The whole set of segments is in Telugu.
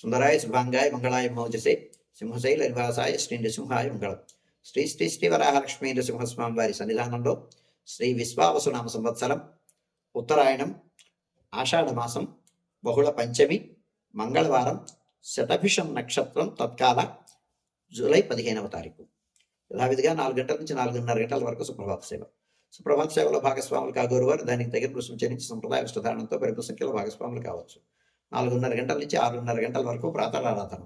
సుందరాయ శుభాంగాయ మంగళాయ మోజసే సింహశైల నివాసాయ శ్రీ నృసింహాయ మంగళం శ్రీ శ్రీ శ్రీ వరాహలక్ష్మీ నృసింహస్వామి వారి సన్నిధానంలో శ్రీ విశ్వావసునామ సంవత్సరం ఉత్తరాయణం ఆషాఢమాసం బహుళ పంచమి మంగళవారం శతభిషం నక్షత్రం తత్కాల జూలై పదిహేనవ తారీఖు యథావిధిగా నాలుగు గంటల నుంచి నాలుగున్నర గంటల వరకు సుప్రభాత సేవ సుప్రభాత సేవలో భాగస్వాములు కాగోరు వారు దానికి తగిన రుసుము చెల్లించి సంప్రదాయ విష్టధారణతో పరిమిత సంఖ్యలో భాగస్వాములు కావచ్చు. నాలుగున్నర గంటల నుంచి ఆరున్నర గంటల వరకు ప్రాతరారాధన.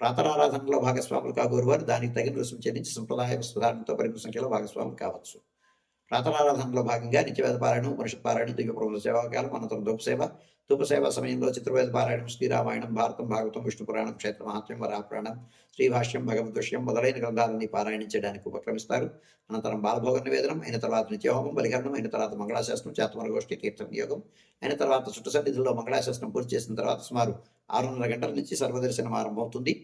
ప్రాతరారాధనలో భాగస్వాములు కాగోరు వారు దానికి తగిన రుసుము చెల్లించి సంప్రదాయ సుధారణతో పరిమిత సంఖ్యలో భాగస్వాములు కావచ్చు. ప్రాతరారాధనలో భాగంగా నిత్యవేద పారాయణం మనుషు పారాయణం దివ్య ప్రభుల సేవాకాలం అనంతరం ధూపసేవ. ధూపసేవ సమయంలో చిత్రవేద పారాయణం శ్రీరామాయణం భారతం భాగవతం విష్ణు పురాణం క్షేత్ర మహాత్మ్యం వరాపురాణం శ్రీభాష్యం భగవద్విషయం మొదలైన గ్రంథాలని పారాయణం చేయడానికి ఉపక్రమిస్తారు. అనంతరం బాలభోగ నివేదనం అయిన తర్వాత నిత్యహోమం బలిహరణం అయిన తర్వాత మంగళాశాసనం చేతమరగోష్ఠి తీర్థం నియోగం అయిన తర్వాత చుట్ట సన్నిధిలో మంగళాశాసనం పూర్తి చేసిన తర్వాత సుమారు ఆరున్నర గంటల నుంచి సర్వదర్శనం ఆరంభమవుతుంది.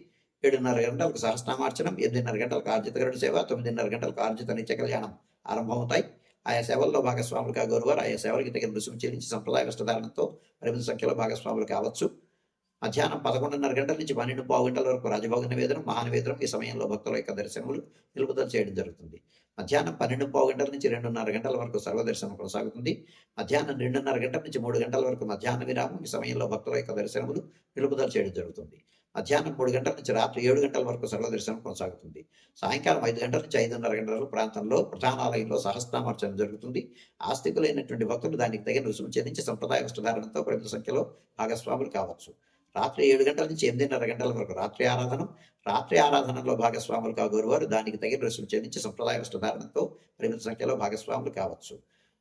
ఏడున్నర గంటలకు సహస్నామార్చనం ఎనిమిదిన్నర గంటలకు ఆర్జిత గరుడు సేవ తొమ్మిదిన్నర గంటలకు ఆర్జిత నిత్య కళ్యాణం ఆరంభమవుతాయి. ఆయా సేవల్లో భాగస్వాములు కాగోరువారు ఆయా సేవలకి తగిన రుసుము చెల్లించి సంప్రదాయ వస్త్రధారణతో పరిమిత సంఖ్యలో భాగస్వాములు కావచ్చు. మధ్యాహ్నం పదకొండున్నర గంటల నుంచి పన్నెండు పావు గంటల వరకు రాజభోగ నివేదనం మహానివేదనం ఈ సమయంలో భక్తుల యొక్క దర్శనములు నిలుపుదల చేయడం జరుగుతుంది. మధ్యాహ్నం పన్నెండు పావు గంటల నుంచి రెండున్నర గంటల వరకు సర్వదర్శనం కొనసాగుతుంది. మధ్యాహ్నం రెండున్నర గంటల నుంచి మూడు గంటల వరకు మధ్యాహ్న విరామం ఈ సమయంలో భక్తుల యొక్క దర్శనములు నిలుపుదల చేయడం జరుగుతుంది. మధ్యాహ్నం మూడు గంటల నుంచి రాత్రి ఏడు గంటల వరకు సర్వదర్శనం కొనసాగుతుంది. సాయంకాలం ఐదు గంటల నుంచి ఐదున్నర గంటల ప్రాంతంలో ప్రధానాలయంలో సహస్రామర్చన జరుగుతుంది. ఆస్తికులైనటువంటి భక్తులు దానికి తగిన రుసుము చెల్లించి సంప్రదాయ వస్త్రధారణతో పరిమిత సంఖ్యలో భాగస్వాములు కావచ్చు. రాత్రి ఏడు గంటల నుంచి ఎనిమిదిన్నర గంటల వరకు రాత్రి ఆరాధన రాత్రి ఆరాధనలో భాగస్వాములు కాగోరువారు దానికి తగిన రుసుము చెల్లించి సంప్రదాయ వస్త్రధారణతో పరిమిత సంఖ్యలో భాగస్వాములు కావచ్చు.